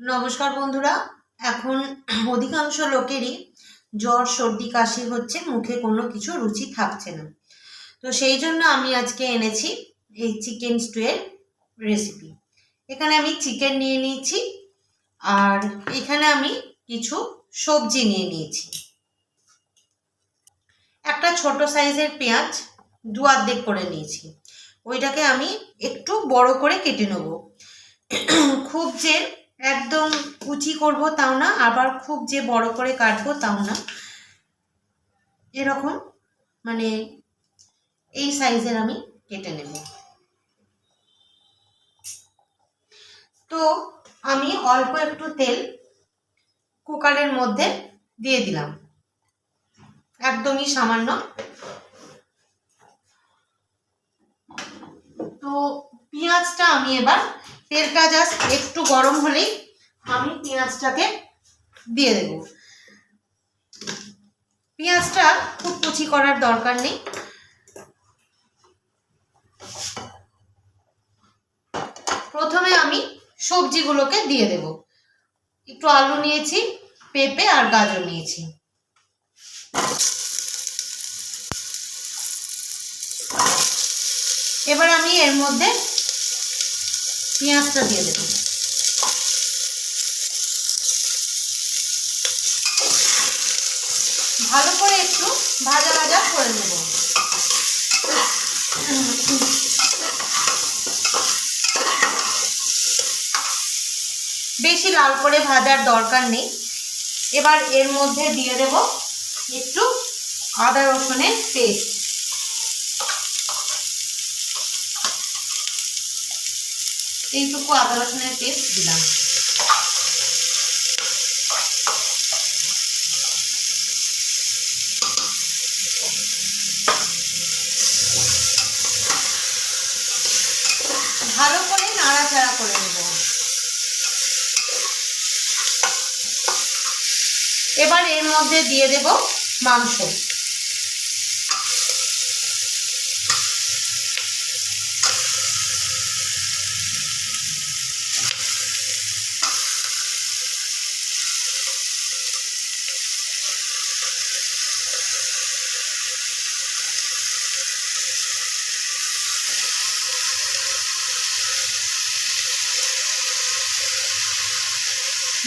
নমস্কার বন্ধুরা, এখন অধিকাংশ লোকেরই জ্বর, সর্দি, কাশি হচ্ছে, মুখে কোনো কিছু রুচি থাকছে না। তো সেই জন্য আমি আজকে এনেছি এই চিকেন স্টুয়ের রেসিপি এখানে আমি চিকেন নিয়ে নিয়েছি, আর এখানে আমি কিছু সবজি নিয়ে নিয়েছি। একটা ছোট সাইজের পেঁয়াজ দু আর্ধেক করে নিয়েছি। ওইটাকে আমি একটু বড় করে কেটে নেব। খুব যে একদম কুচি করব তাও না, আবার খুব যে বড় করে কাটবো তাও না। এরকম মানে এই সাইজের আমি কেটে নেব। তো আমি অল্প একটু তেল কুকারের মধ্যে দিয়ে দিলাম। একদমই সামান্য। তো পেঁয়াজটা আমি এবার তেলটা জাস্ট একটু গরম হলেই আমি পেঁয়াজটাকে দিয়ে দেব। পেঁয়াজটা খুব কুচি করার দরকার নেই। প্রথমে আমি সবজিগুলোকে দিয়ে দেব। একটু আলু নিয়েছি, পেঁপে আর গাজর নিয়েছি। এবার আমি এর মধ্যে পেঁয়াজটা দিয়ে দেব। ভালো করে একটু ভাজা ভাজা করে নেব। বেশি লাল করে ভাজার দরকার নেই। এবার এর মধ্যে দিয়ে দেব একটু আদা রসুনের পেস্ট। এইটুকু আদা রসুনের পেস্ট দিলাম। ভালো করে নাড়াচাড়া করে নেব। এবার এর মধ্যে দিয়ে দেব মাংস।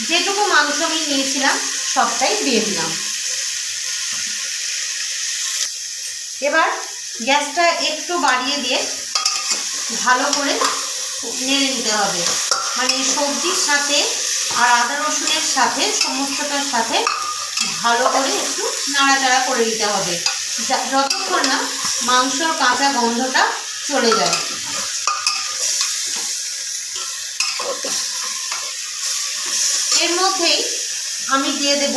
যেটুকু মাংস আমি নিয়েছিলাম, সবটাই দিয়ে দিলাম। এবার গ্যাসটা একটু বাড়িয়ে দিয়ে ভালো করে নেড়ে নিতে হবে। মানে সবজির সাথে আর আদা রসুনের সাথে, সমস্তটার সাথে ভালো করে একটু নাড়াচাড়া করে দিতে হবে। যতক্ষণ না মাংসর কাঁচা গন্ধটা চলে যায়। এর মধ্যেই আমি দিয়ে দেব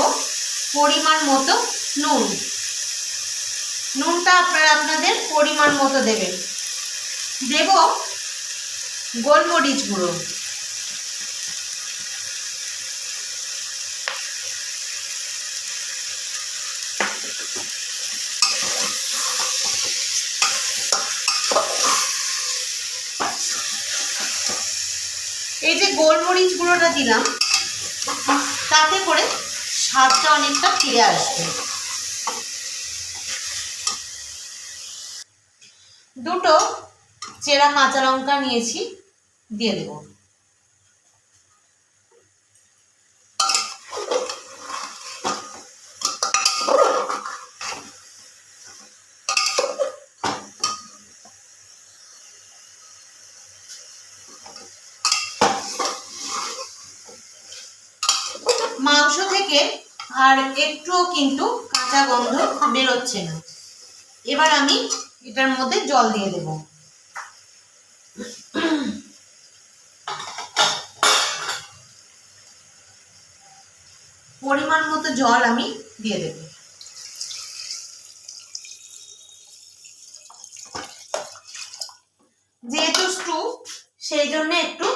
পরিমাণ মতো নুন। নুনটা আপনারা আপনাদের পরিমাণ মতো দেবেন। দেব গোলমরিচ গুঁড়ো। এই যে গোলমরিচ গুঁড়োটা দিলাম, তাতে করে স্বাদটা অনেকটা ফিরে আসবে। দুটো চেরা কাঁচা লঙ্কা নিয়েছি, দিয়ে দেব। মাংস থেকে আর একটুও কিন্তু কাঁচা গন্ধ বেরোচ্ছে না। এবার আমি এটার মধ্যে জল দিয়ে দেব। পরিমাণ মতো জল আমি দিয়ে দেব। যেহেতু স্টু সেই জন্য একটু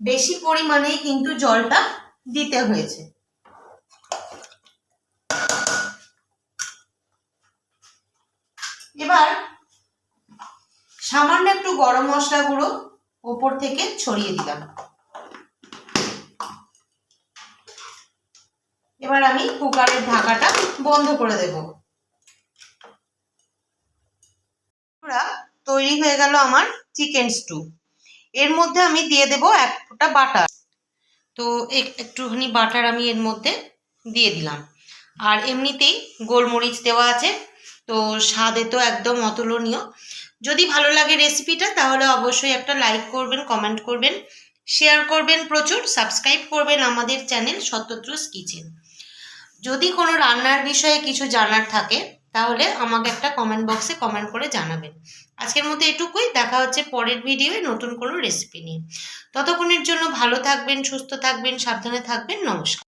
বেশি পরিমাণেই কিন্তু জলটা দিতে হয়েছে। এবার সামান্য একটু গরম মশলা গুঁড়ো ওপর থেকে ছড়িয়ে দিলাম। এবার আমি কুকারের ঢাকাটা বন্ধ করে দেব। তৈরি হয়ে গেল আমার চিকেন স্টু। এর মধ্যে আমি দিয়ে দেব এক ফোঁটা বাটার। তো এক- একটুখানি বাটার আমি এর মধ্যে দিয়ে দিলাম। আর এমনিতেই গোলমরিচ দেওয়া আছে। তো স্বাদে তো একদম অতুলনীয়। যদি ভালো লাগে রেসিপিটা তাহলে অবশ্যই একটা লাইক করবেন কমেন্ট করবেন শেয়ার করবেন প্রচুর সাবস্ক্রাইব করবেন আমাদের চ্যানেল সত্যত্রুস কিচেন যদি কোনো রান্নার বিষয়ে কিছু জানার থাকে, তাহলে আমাকে একটা কমেন্ট বক্সে কমেন্ট করে জানাবেন। আজকের মতো এটুকুই, দেখা হচ্ছে পরের ভিডিওয়ে নতুন কোনো রেসিপি নিয়ে। ততক্ষণের জন্য ভালো থাকবেন, সুস্থ থাকবেন, সাবধানে থাকবেন, নমস্কার।